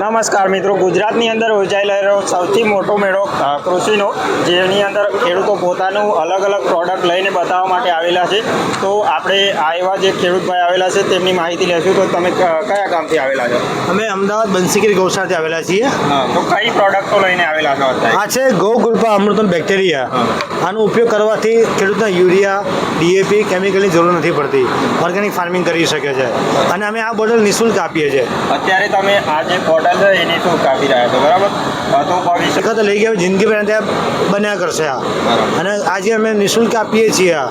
નમસ્કાર મિત્રો ગુજરાતની અંદર યોજાઈ રહેલો સૌથી મોટો મેળો કૃષિનો જેની અંદર ખેડૂતો પોતાનું અલગ અલગ પ્રોડક્ટ લઈને બતાવવા માટે આવેલા છે. તો આપણે આ એવા જે ખેડૂતભાઈ આવેલા છે તેમની માહિતી લેશું. તો તમે કયા ગામથી આવેલા છો? અમે અમદાવાદ બંસીગીરી ગૌશાળાથી આવેલા છીએ. તો કઈ પ્રોડક્ટો લઈને આવેલા છો આ છે ગૌ ગુલ્પા અમૃતમ બેક્ટેરિયા આનો ઉપયોગ કરવાથી ખેડૂતને યુરિયા ડીએપી કેમિકલની જરૂર નથી પડતી. ઓર્ગેનિક ફાર્મિંગ કરી શકે છે. અને અમે આ બોટલ નિઃશુલ્ક આપીએ છીએ. અત્યારે તમે આ જે છે એની શું કાપી રહ્યા છો બરાબર? તો ભવિષ્ય લઈ ગયા જિંદગી ભર ત્યાં બન્યા કરશે આ. અને આજે અમે નિઃશુલ્ક આપીએ છીએ આ.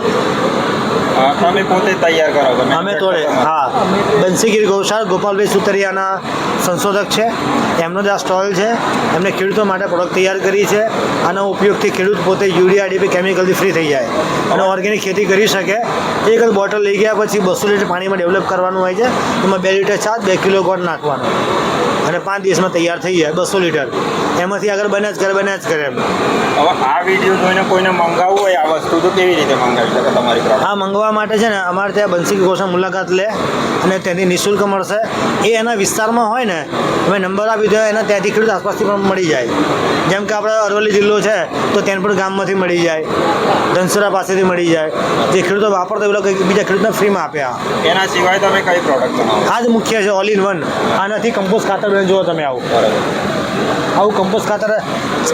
તમે પોતે તૈયાર કરો અમે તોડે હા. બંસીગીર ગૌશાળ ગોપાલભાઈ સુતરિયાના સંશોધક છે. એમનો જ આ સ્ટોલ છે. એમને ખેડૂતો માટે પ્રોડક્ટ તૈયાર કરી છે. આનો ઉપયોગથી ખેડૂત પોતે યુરિયા ડીપી કેમિકલથી ફ્રી થઈ જાય. અને ઓર્ગેનિક ખેતી કરી શકે. એક જ બોટલ લઈ ગયા પછી બસો લીટર પાણીમાં ડેવલપ કરવાનું હોય છે. એમાં બે લીટર છાશ બે કિલો ગોળ નાખવાનો. અને પાંચ દિવસમાં તૈયાર થઈ જાય બસો લીટર. એમાંથી આગળ બને જ કરે બને જ કરે એમ. હવે આ વીડિયો જોઈને કોઈને મંગાવવું હોય આ વસ્તુ તો કેવી રીતે મંગાવી શકે તમારી હા મંગાવવા માટે છે ને અમારે ત્યાં બંસી ગોસા મુલાકાત લે અને ત્યાંથી નિઃશુલ્ક મળશે. એ એના વિસ્તારમાં હોય ને અમે નંબર આપી દો એના ત્યાંથી ખેડૂત આસપાસથી પણ મળી જાય. જેમ કે આપણે અરવલ્લી જિલ્લો છે તો ત્યાં પણ ગામમાંથી મળી જાય. ધનસુરા પાસેથી મળી જાય. જે ખેડૂતો વાપરતા એ લોકો બીજા ખેડૂતને ફ્રીમાં આપ્યા એના સિવાય તમે કઈ પ્રોડક્ટ આ જ મુખ્ય છે ઓલ ઇન વન આનાથી કમ્પોસ્ટ ખાતર બને જુઓ તમે આવું. આવું કમ્પોસ્ટ ખાતર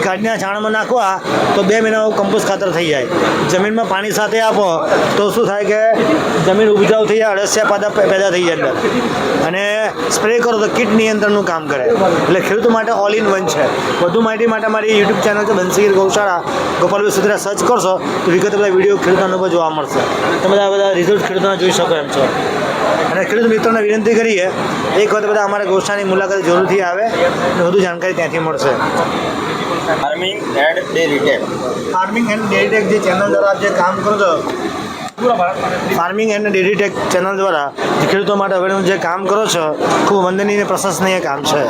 કાઢીના છાણમાં નાખવા તો બે મહિના આવું કમ્પોસ્ટ ખાતર થઈ જાય. જમીનમાં પાણી સાથે આપો તો શું થાય કે જમીન ઉપજાઉ થઈ જાય અળસિયા પાદા પેદા થઈ જાય અંદર. અને સ્પ્રે કરો તો કીટ નિયંત્રણનું કામ કરે. એટલે ખેડૂતો માટે ઓલ ઇન વન છે. વધુ માહિતી માટે મારી યુટ્યુબ ચેનલ છે બંસીગીર ગૌશાળા. ગોપાલભાઈ સુધરા સર્ચ કરશો તો વિગત બધા વીડિયો ખેડૂતોનો અનુભવ જોવા મળશે. તમે બધા બધા રિઝલ્ટ ખેડૂતોના જોઈ શકો એમ છો. અને ખેડૂત મિત્રોને વિનંતી કરીએ એક વખત બધા અમારા ગૌશાળાની મુલાકાત જરૂરથી આવે અને વધુ જાણકારી ત્યાંથી મળશે. Farming and dairy tech farming and dairy tech જે ચેનલ દ્વારા જે કામ કરો છો farming and dairy tech channel દ્વારા ખેડૂતો માટે હવેનું જે કામ કરો છો ખૂબ વંદનીય પ્રશંસનીય કામ છે.